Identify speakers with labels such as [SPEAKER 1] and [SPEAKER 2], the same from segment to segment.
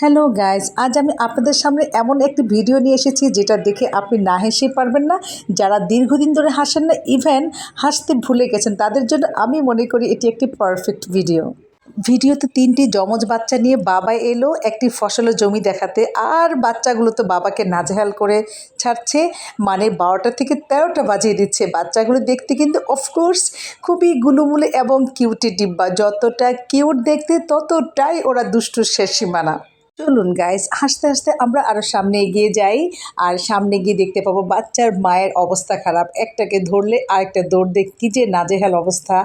[SPEAKER 1] Hello guys আজ আমি আপনাদের সামনে এমন একটি ভিডিও নিয়ে এসেছি যেটা দেখে আপনি না হেসেই পারবেন না। যারা দীর্ঘদিন ধরে হাসেন না ইভেন হাসতে ভুলে গেছেন, তাদের জন্য আমি মনে করি এটি একটি পারফেক্ট ভিডিও ভিডিওতে তিনটি যমজ বাচ্চা নিয়ে বাবা এলো একটি ফসলের জমি দেখাতে। আর বাচ্চাগুলো তো বাবাকে নাজেহাল করে ছাড়ছে। মানে বারোটা থেকে তেরোটা বাজিয়ে দিচ্ছে। বাচ্চাগুলো দেখতে কিন্তু অফকোর্স খুবই গুলুমুলে এবং কিউটি ডিব্বা। যতটা কিউট দেখতে, ততটাই ওরা দুষ্টুর শেষ সীমানা। চলুন গাইজ হাসতে হাসতে আমরা আরও সামনে এগিয়ে যাই। আর সামনে গিয়ে দেখতে পাবো বাচ্চার মায়ের অবস্থা খারাপ। একটাকে ধরলে আরেকটা দৌড় দেখ, কী যে নাজেহাল অবস্থা।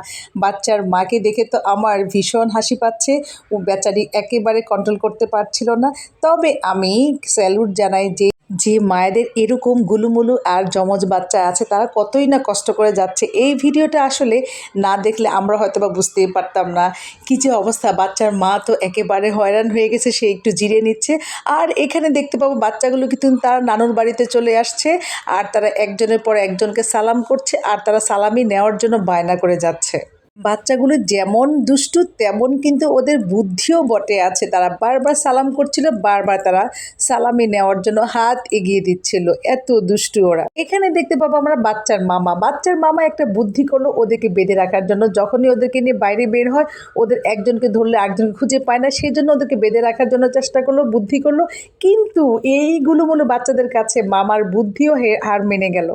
[SPEAKER 1] বাচ্চার মাকে দেখে তো আমার ভীষণ হাসি পাচ্ছে। ও বেচারি একেবারে কন্ট্রোল করতে পারছিল না। তবে আমি স্যালুট জানাই যে যে মায়েদের এরকম গুলুমুলু আর যমজ বাচ্চা আছে, তারা কতই না কষ্ট করে যাচ্ছে। এই ভিডিওটা আসলে না দেখলে আমরা হয়তো বা বুঝতেই পারতাম না। কী যে অবস্থা, বাচ্চার মা তো একেবারে হয়রান হয়ে গেছে, সে একটু জিরে নিচ্ছে। আর এখানে দেখতে পাবো বাচ্চাগুলো কিন্তু তারা নানুর বাড়িতে চলে আসছে, আর তারা একজনের পর একজনকে সালাম করছে, আর তারা সালামি নেওয়ার জন্য বায়না করে যাচ্ছে। বাচ্চাগুলো যেমন দুষ্টু, তেমন কিন্তু ওদের বুদ্ধিও বটে আছে। তারা বারবার সালাম করছিল, বারবার তারা সালামি নেওয়ার জন্য হাত এগিয়ে দিচ্ছিল। এত দুষ্টু ওরা। এখানে দেখতে পাবো আমরা বাচ্চার মামা। বাচ্চার মামা একটা বুদ্ধি করল ওদেরকে বেঁধে রাখার জন্য। যখনই ওদেরকে নিয়ে বাইরে বের হয়, ওদের একজনকে ধরলে একজনকে খুঁজে পায় না। সেই জন্য ওদেরকে বেঁধে রাখার জন্য চেষ্টা করল, বুদ্ধি করল। কিন্তু এইগুলো মূল বাচ্চাদের কাছে মামার বুদ্ধিও হার মেনে গেল।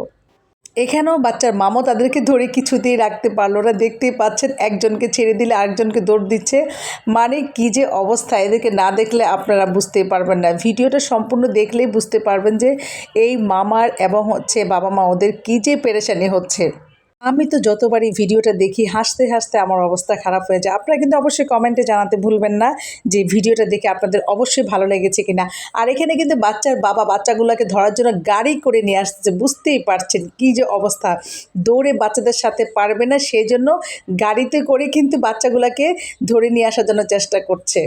[SPEAKER 1] এখানেও বাচ্চার মামা তাদেরকে ধরে কিছুতেই রাখতে পারল না। দেখতেই পাচ্ছেন একজনকে ছেড়ে দিলে আরেকজনকে দৌড় দিচ্ছে। মানে কি যে অবস্থা, এদেরকে না দেখলে আপনারা বুঝতেই পারবেন না। ভিডিওটা সম্পূর্ণ দেখলেই বুঝতে পারবেন যে এই মামার এবং হচ্ছে বাবা মা ওদের কী যে পেরেশানি হচ্ছে। আমি তো যতবারই ভিডিওটা দেখি, হাসতে হাসতে আমার অবস্থা খারাপ হয়ে যায়। আপনারা কিন্তু অবশ্যই কমেন্টে জানাতে ভুলবেন না যে ভিডিওটা দেখে আপনাদের অবশ্যই ভালো লেগেছে কিনা। আর এখানে কিন্তু বাচ্চার বাবা বাচ্চাগুলোকে ধরার জন্য গাড়ি করে নিয়ে আসছে বুঝতেই পারছেন কি যে অবস্থা। দৌড়ে বাচ্চাদের সাথে পারবে না সেই জন্য গাড়িতে করে কিন্তু বাচ্চাগুলোকে ধরে নিয়ে আসার জন্য চেষ্টা করছে।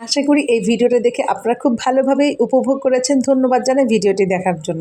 [SPEAKER 1] আশা করি এই ভিডিওটা দেখে আপনারা খুব ভালোভাবেই উপভোগ করেছেন। ধন্যবাদ জানাই ভিডিওটি দেখার জন্য।